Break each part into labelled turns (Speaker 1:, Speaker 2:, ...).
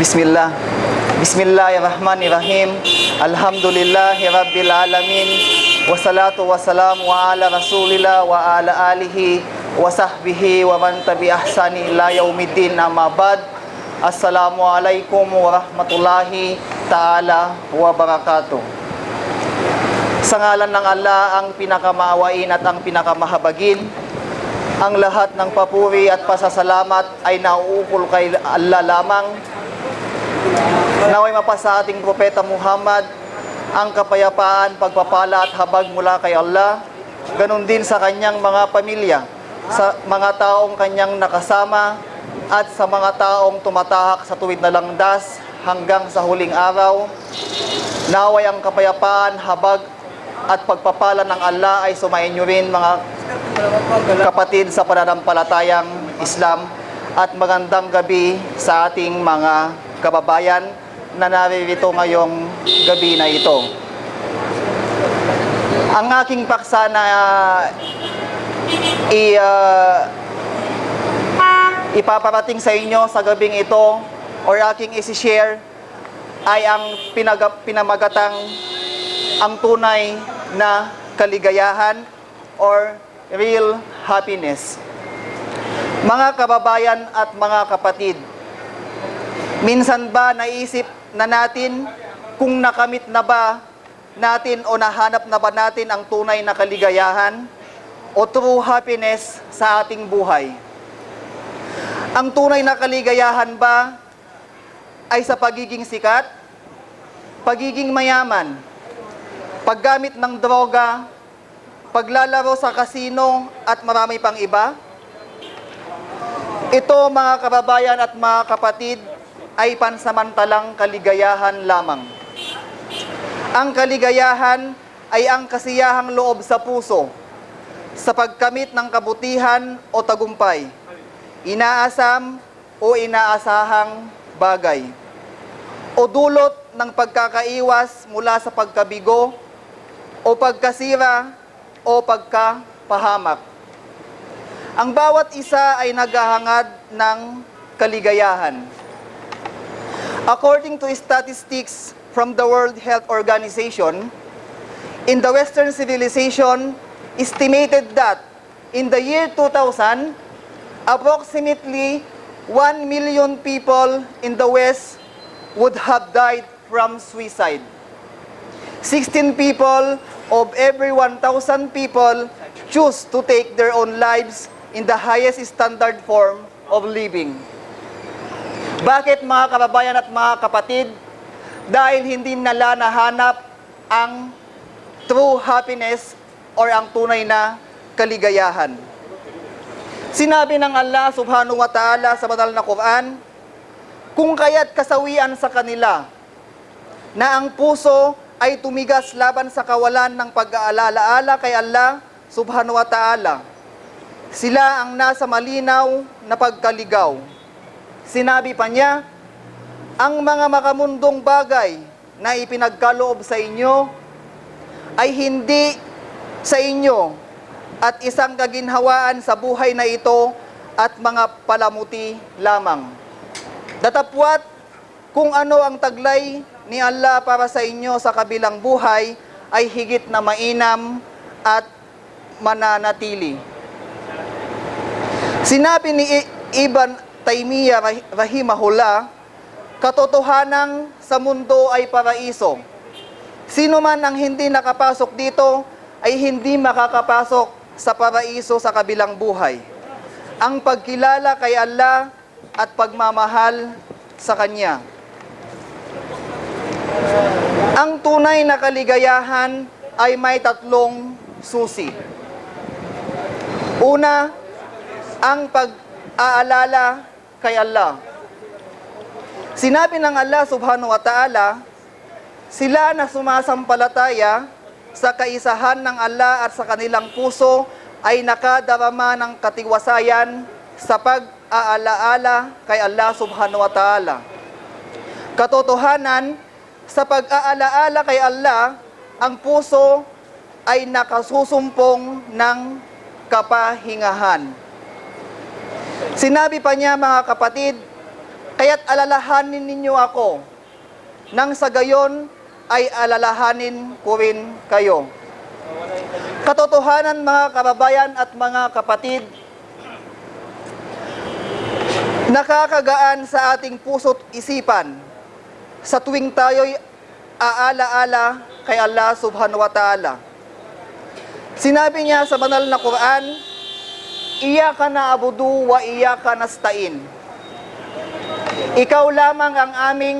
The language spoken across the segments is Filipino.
Speaker 1: Bismillah. Bismillahirrahmanirrahim. Alhamdulillahi Rabbil Alamin. Wassalatu wassalamu ala Rasulillah wa ala alihi wa sahbihi wa man tabi'ahsani ila yaumiddin amma ba'd. Assalamu alaikum wa rahmatullahi ta'ala wa barakatuh. Sa ngalan ng Allah ang pinakamaawain at ang pinakamahabagin, ang lahat ng papuri at pasasalamat ay nauukol kay Allah lamang. Naway mapasa ating Propeta Muhammad ang kapayapaan, pagpapala at habag mula kay Allah. Ganon din sa kanyang mga pamilya, sa mga taong kanyang nakasama, at sa mga taong tumatahak sa tuwid na langdas hanggang sa huling araw. Naway ang kapayapaan, habag at pagpapala ng Allah ay sumainyo rin mga kapatid sa pananampalatayang Islam at magandang gabi sa ating mga kababayan na naririto ngayong gabi na ito. Ang aking paksa na i, ah, ipaparating sa inyo sa gabing ito or aking isi-share ay ang pinaga, pinamagatang ang tunay na kaligayahan or real happiness. Mga kababayan at mga kapatid, minsan ba naisip na natin kung nakamit na ba natin o nahanap na ba natin ang tunay na kaligayahan o true happiness sa ating buhay? Ang tunay na kaligayahan ba ay sa pagiging sikat, pagiging mayaman, paggamit ng droga, paglalaro sa kasino at marami pang iba? Ito mga kababayan at mga kapatid ay pansamantalang kaligayahan lamang. Ang kaligayahan ay ang kasiyahang loob sa puso sa pagkamit ng kabutihan o tagumpay, inaasam o inaasahang bagay, o dulot ng pagkakaiwas mula sa pagkabigo o pagkasira o pagkapahamak. Ang bawat isa ay naghahangad ng kaligayahan. According to statistics from the World Health Organization, in the Western civilization, estimated that in the year 2000, approximately 1 million people in the West would have died from suicide. 16 people of every 1,000 people choose to take their own lives in the highest standard form of living. Bakit mga kababayan at mga kapatid? Dahil hindi nila nahanap ang true happiness or ang tunay na kaligayahan. Sinabi ng Allah subhanahu wa ta'ala sa banal na Quran, kung kaya't kasawian sa kanila na ang puso ay tumigas laban sa kawalan ng pag-aalala-ala kay Allah subhanahu wa ta'ala. Sila ang nasa malinaw na pagkaligaw. Sinabi pa niya, ang mga makamundong bagay na ipinagkaloob sa inyo ay hindi sa inyo at isang kaginhawaan sa buhay na ito at mga palamuti lamang. Datapwat, kung ano ang taglay ni Allah para sa inyo sa kabilang buhay ay higit na mainam at mananatili. Sinabi ni I- Rah- rahimahullah, katotohanan sa mundo ay paraiso. Sino man ang hindi nakapasok dito ay hindi makakapasok sa paraiso sa kabilang buhay. Ang pagkilala kay Allah at pagmamahal sa Kanya. Ang tunay na kaligayahan ay may tatlong susi. Una, ang pag-aalala kay Allah. Sinabi ng Allah subhanahu wa ta'ala, sila na sumasampalataya sa kaisahan ng Allah at sa kanilang puso ay nakadarama ng katiwasayan sa pag-aalaala kay Allah subhanahu wa ta'ala. Katotohanan, sa pag-aalaala kay Allah, ang puso ay nakasusumpong ng kapahingahan. Sinabi pa niya mga kapatid, Kaya't alalahanin ninyo ako, nang sa gayon ay alalahanin ko rin kayo. Katotohanan mga kababayan at mga kapatid, nakakagaan sa ating puso't isipan sa tuwing tayo'y aala-ala kay Allah subhanahu wa ta'ala. Sinabi niya sa banal na Quran, Iyaka na abudu wa iyaka nastain. Ikaw lamang ang aming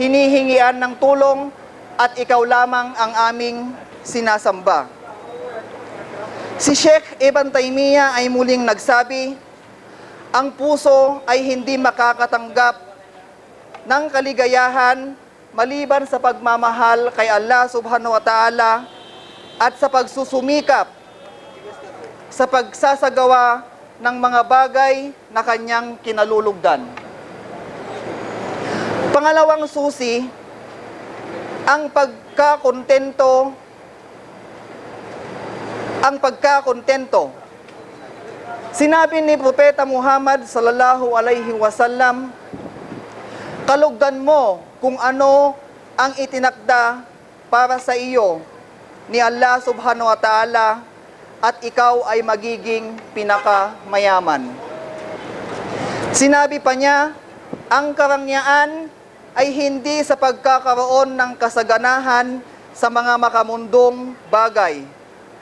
Speaker 1: hinihingian ng tulong at ikaw lamang ang aming sinasamba. Si Sheikh Ibn Taymiyyah ay muling nagsabi, ang puso ay hindi makakatanggap ng kaligayahan maliban sa pagmamahal kay Allah subhanahu wa ta'ala at sa pagsusumikap sa pagsasagawa ng mga bagay na kanyang kinalulugdan. Pangalawang susi, ang pagkakontento ang pagkakontento. Sinabi ni Propeta Muhammad sallallahu alaihi wasallam, kalugdan mo kung ano ang itinakda para sa iyo ni Allah subhanahu wa ta'ala at ikaw ay magiging pinakamayaman. Sinabi pa niya, ang karangyaan ay hindi sa pagkakaroon ng kasaganahan sa mga makamundong bagay.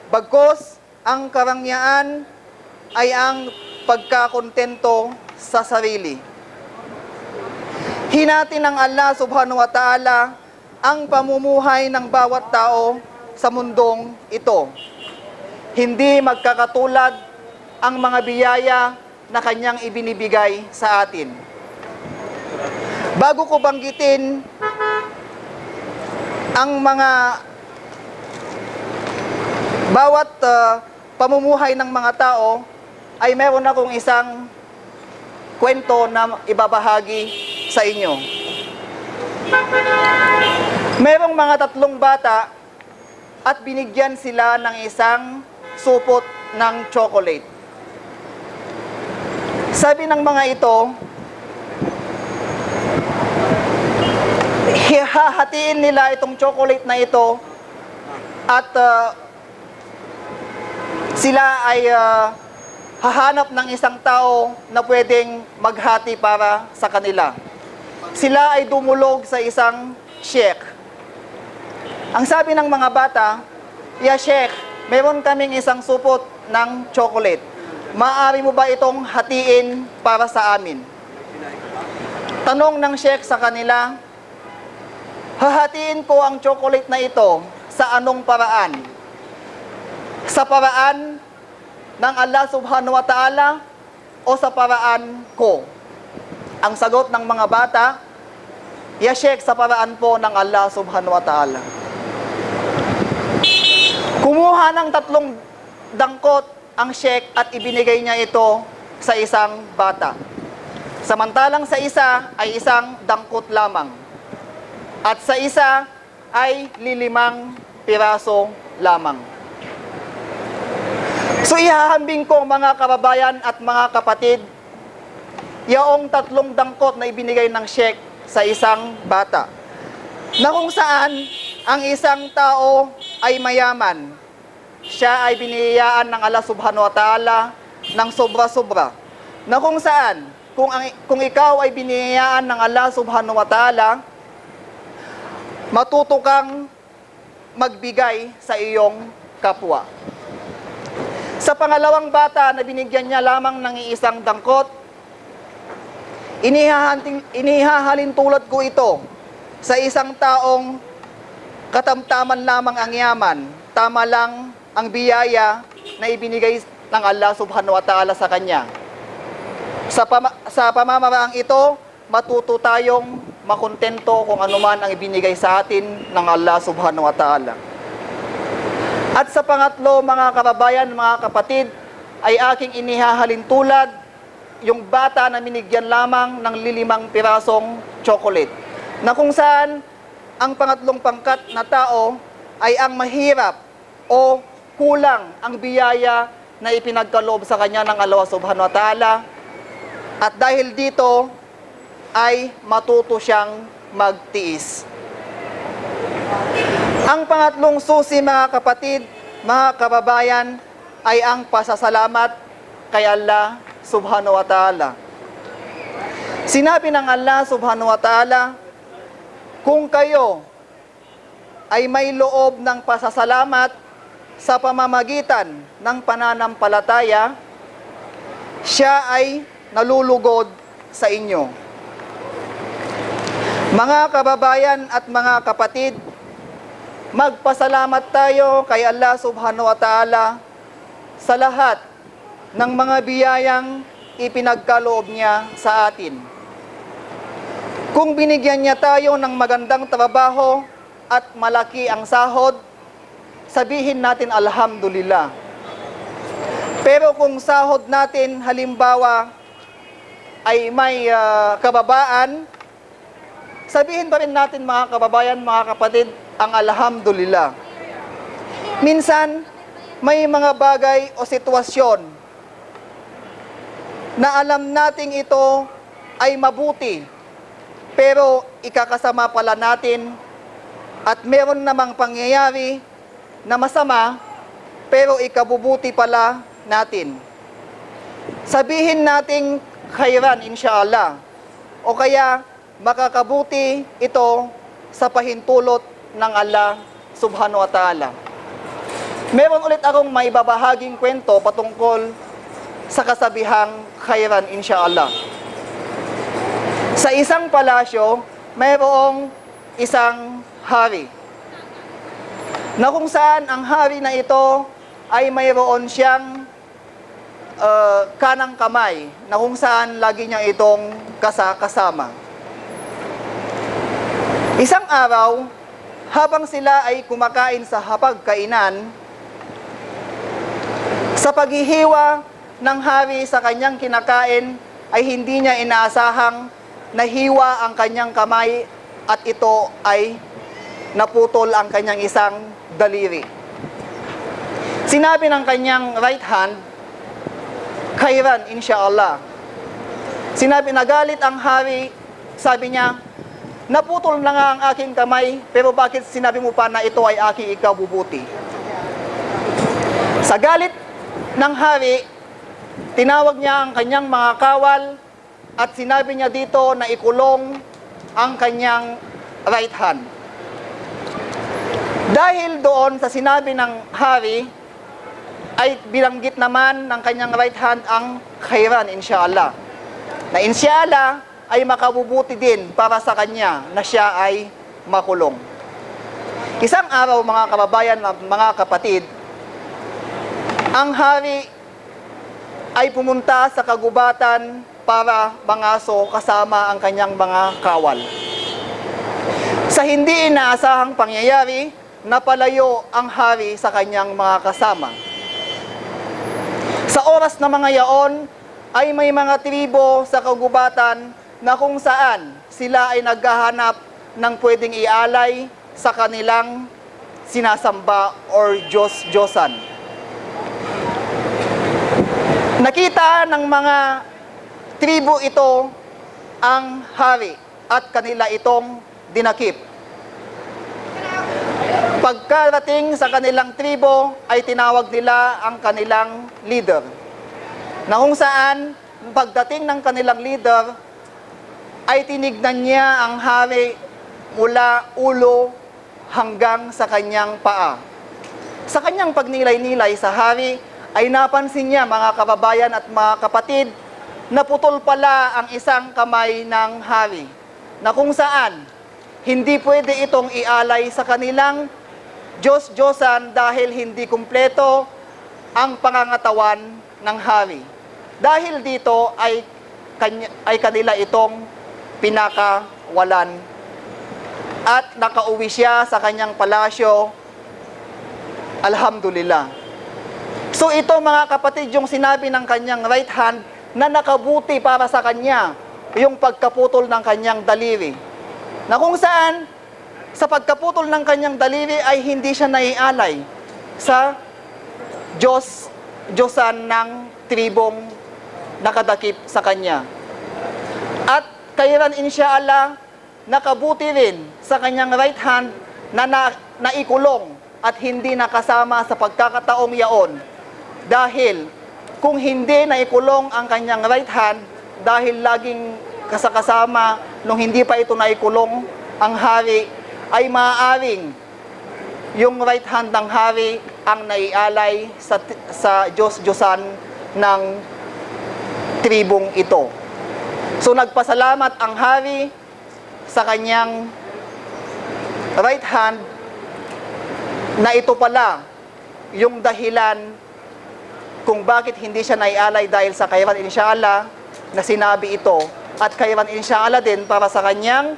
Speaker 1: Bagkos, ang karangyaan ay ang pagkakontento sa sarili. Hinati ng Allah subhanahu wa ta'ala ang pamumuhay ng bawat tao sa mundong ito. Hindi magkakatulad ang mga biyaya na kanyang ibinibigay sa atin. Bago ko banggitin ang mga bawat uh, pamumuhay ng mga tao, ay meron akong isang kwento na ibabahagi sa inyo. Merong mga tatlong bata at binigyan sila ng isang supot ng chocolate. Sabi ng mga ito, hahatiin nila itong chocolate na ito at uh, sila ay uh, hahanap ng isang tao na pwedeng maghati para sa kanila. Sila ay dumulog sa isang sheikh. Ang sabi ng mga bata, Ya sheikh, meron kaming isang supot ng chocolate. Maaari mo ba itong hatiin para sa amin? Tanong ng sheikh sa kanila, hahatiin ko ang chocolate na ito sa anong paraan? Sa paraan ng Allah subhanahu wa ta'ala o sa paraan ko? Ang sagot ng mga bata, Ya Sheikh, sa paraan po ng Allah subhanahu wa ta'ala. Kumuha ng tatlong dangkot ang Sheikh at ibinigay niya ito sa isang bata. Samantalang sa isa ay isang dangkot lamang. At sa isa ay lilimang piraso lamang. So ihahambing ko mga kababayan at mga kapatid, yaong tatlong dangkot na ibinigay ng Sheikh sa isang bata. Na kung saan ang isang tao ay mayaman. Siya ay biniyayaan ng Allah subhanahu wa ta'ala ng sobra-sobra. Na kung saan, kung, ang, kung ikaw ay biniyayaan ng Allah subhanahu wa ta'ala, matuto kang magbigay sa iyong kapwa. Sa pangalawang bata na binigyan niya lamang ng iisang dangkot, inihahalin tulad ko ito sa isang taong katamtaman lamang ang yaman, tama lang ang biyaya na ibinigay ng Allah subhanahu wa ta'ala sa kanya. Sa, pama- sa pamamaraang ito, matuto tayong makontento kung anuman ang ibinigay sa atin ng Allah subhanahu wa ta'ala. At sa pangatlo, mga kababayan, mga kapatid, ay aking inihahalin tulad yung bata na minigyan lamang ng lilimang pirasong chocolate. Na kung saan ang pangatlong pangkat na tao ay ang mahirap o kulang ang biyaya na ipinagkaloob sa kanya ng Allah subhanahu wa ta'ala. At dahil dito, ay matuto siyang magtiis. Ang pangatlong susi mga kapatid, mga kababayan, ay ang pasasalamat kay Allah subhanahu wa ta'ala. Sinabi ng Allah subhanahu wa ta'ala, kung kayo ay may loob ng pasasalamat sa pamamagitan ng pananampalataya, siya ay nalulugod sa inyo. Mga kababayan at mga kapatid, magpasalamat tayo kay Allah subhanahu wa ta'ala sa lahat ng mga biyayang ipinagkaloob niya sa atin. Kung binigyan niya tayo ng magandang trabaho at malaki ang sahod, sabihin natin alhamdulillah. Pero kung sahod natin halimbawa ay may ah, kababaan, sabihin pa rin natin mga kababayan, mga kapatid, ang alhamdulillah. Minsan, may mga bagay o sitwasyon na alam nating ito ay mabuti, pero ikakasama pala natin at meron namang pangyayari na masama, pero ikabubuti pala natin. Sabihin nating khairan inshallah o kaya makakabuti ito sa pahintulot ng Allah subhanahu wa ta'ala. Meron ulit akong may babahaging kwento patungkol sa kasabihang khairan inshallah. Sa isang palasyo, mayroong isang hari na kung saan ang hari na ito ay mayroon siyang uh, kanang kamay na kung saan lagi niya itong kasa- kasama. Isang araw, habang sila ay kumakain sa hapagkainan, sa paghihiwa ng hari sa kanyang kinakain ay hindi niya inaasahang nahiwa ang kanyang kamay at ito ay naputol ang kanyang isang daliri. Sinabi ng kanyang right hand, Khairan, inshallah. Sinabi, nagalit ang hari, sabi niya, naputol na nga ang aking kamay, pero bakit sinabi mo pa na ito ay aking ikabubuti? Sa galit ng hari, tinawag niya ang kanyang mga kawal at sinabi niya dito na ikulong ang kanyang right hand. Dahil doon sa sinabi ng hari, ay bilanggit naman ng kanyang right hand ang khairan, inshallah. Na inshallah ay makabubuti din para sa kanya na siya ay makulong. Isang araw mga kababayan, mga kapatid, ang hari ay pumunta sa kagubatan para mangaso kasama ang kanyang mga kawal. Sa hindi inaasahang pangyayari, napalayo ang hari sa kanyang mga kasama. Sa oras na mga yaon, ay may mga tribo sa kagubatan na kung saan sila ay naghahanap ng pwedeng ialay sa kanilang sinasamba or Diyos-Diyosan. Nakita ng mga tribo ito ang hari at kanila itong dinakip. Pagkarating sa kanilang tribo ay tinawag nila ang kanilang leader. Na kung saan pagdating ng kanilang leader ay tinignan niya ang hari mula ulo hanggang sa kanyang paa. Sa kanyang pagnilay-nilay sa hari ay napansin niya mga kababayan at mga kapatid na putol pala ang isang kamay ng hari na kung saan hindi pwede itong ialay sa kanilang Diyos-Diyosan dahil hindi kumpleto ang pangangatawan ng hari. Dahil dito ay, kanya, ay kanila itong pinakawalan at nakauwi siya sa kanyang palasyo. Alhamdulillah. So ito mga kapatid yung sinabi ng kanyang right hand na nakabuti para sa kanya yung pagkaputol ng kanyang daliri. Na kung saan sa pagkaputol ng kanyang daliri ay hindi siya naialay sa Diyos, Diyosan ng tribong nakadakip sa kanya. At kailan inshallah nakabuti rin sa kanyang right hand na, na naikulong at hindi nakasama sa pagkakataong yaon. Dahil kung hindi naikulong ang kanyang right hand dahil laging kasakasama nung hindi pa ito naikulong ang hari ay maaaring yung right hand ng hari ang naialay sa, sa Diyos-Diyosan ng tribong ito. So nagpasalamat ang hari sa kanyang right hand na ito pala yung dahilan kung bakit hindi siya naialay dahil sa kairan inshallah na sinabi ito at kairan inshallah din para sa kanyang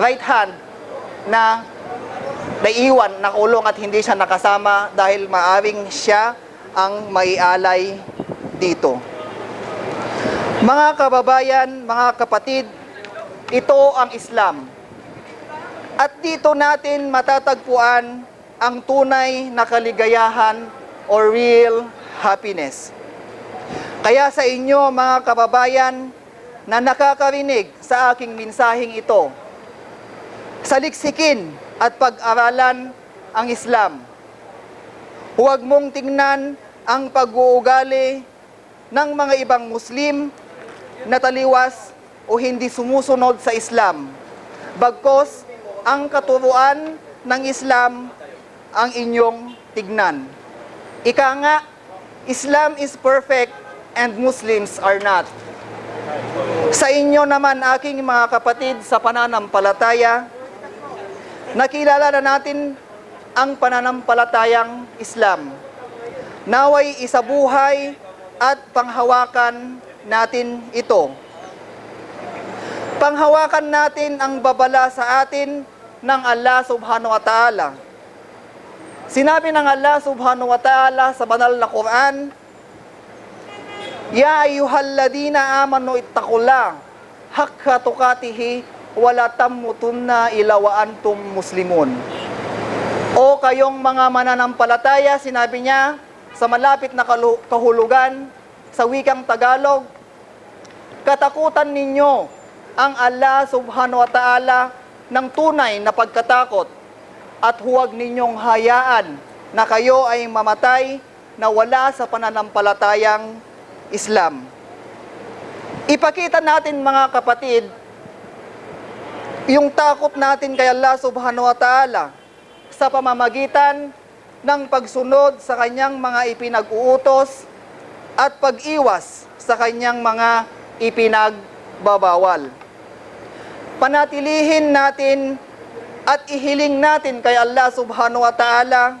Speaker 1: right hand na naiwan, nakulong at hindi siya nakasama dahil maaring siya ang maialay dito. Mga kababayan, mga kapatid, ito ang Islam. At dito natin matatagpuan ang tunay na kaligayahan or real happiness. Kaya sa inyo mga kababayan na nakakarinig sa aking minsahing ito, saliksikin at pag-aralan ang Islam. Huwag mong tingnan ang pag-uugali ng mga ibang Muslim na taliwas o hindi sumusunod sa Islam. Bagkos, ang katuruan ng Islam ang inyong tignan. Ika nga, Islam is perfect and Muslims are not. Sa inyo naman aking mga kapatid sa pananampalataya, nakilala na natin ang pananampalatayang Islam. Naway isabuhay at panghawakan natin ito. Panghawakan natin ang babala sa atin ng Allah subhanahu wa ta'ala. Sinabi ng Allah subhanahu wa ta'ala sa banal na Quran, Ya ayyuhalladina amanu ittaqullah hakka tukatihi wala tamutunna ila wa antum muslimun. O kayong mga mananampalataya, sinabi niya sa malapit na kahulugan sa wikang Tagalog, katakutan ninyo ang Allah subhanahu wa ta'ala ng tunay na pagkatakot at huwag ninyong hayaan na kayo ay mamatay na wala sa pananampalatayang Islam. Ipakita natin mga kapatid, yung takot natin kay Allah subhanahu wa ta'ala sa pamamagitan ng pagsunod sa kanyang mga ipinag-uutos at pag-iwas sa kanyang mga ipinagbabawal. Panatilihin natin at ihiling natin kay Allah subhanahu wa ta'ala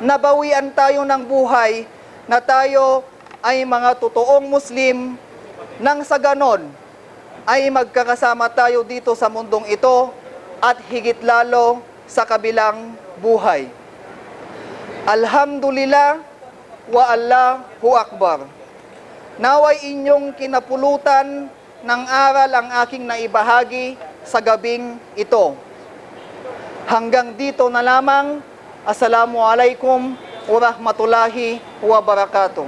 Speaker 1: na bawian tayo ng buhay na tayo ay mga totoong Muslim nang sa ganon ay magkakasama tayo dito sa mundong ito at higit lalo sa kabilang buhay. Alhamdulillah wa Allahu Akbar. Naway inyong kinapulutan ng aral ang aking naibahagi sa gabing ito. Hanggang dito na lamang. Assalamualaikum warahmatullahi wabarakatuh.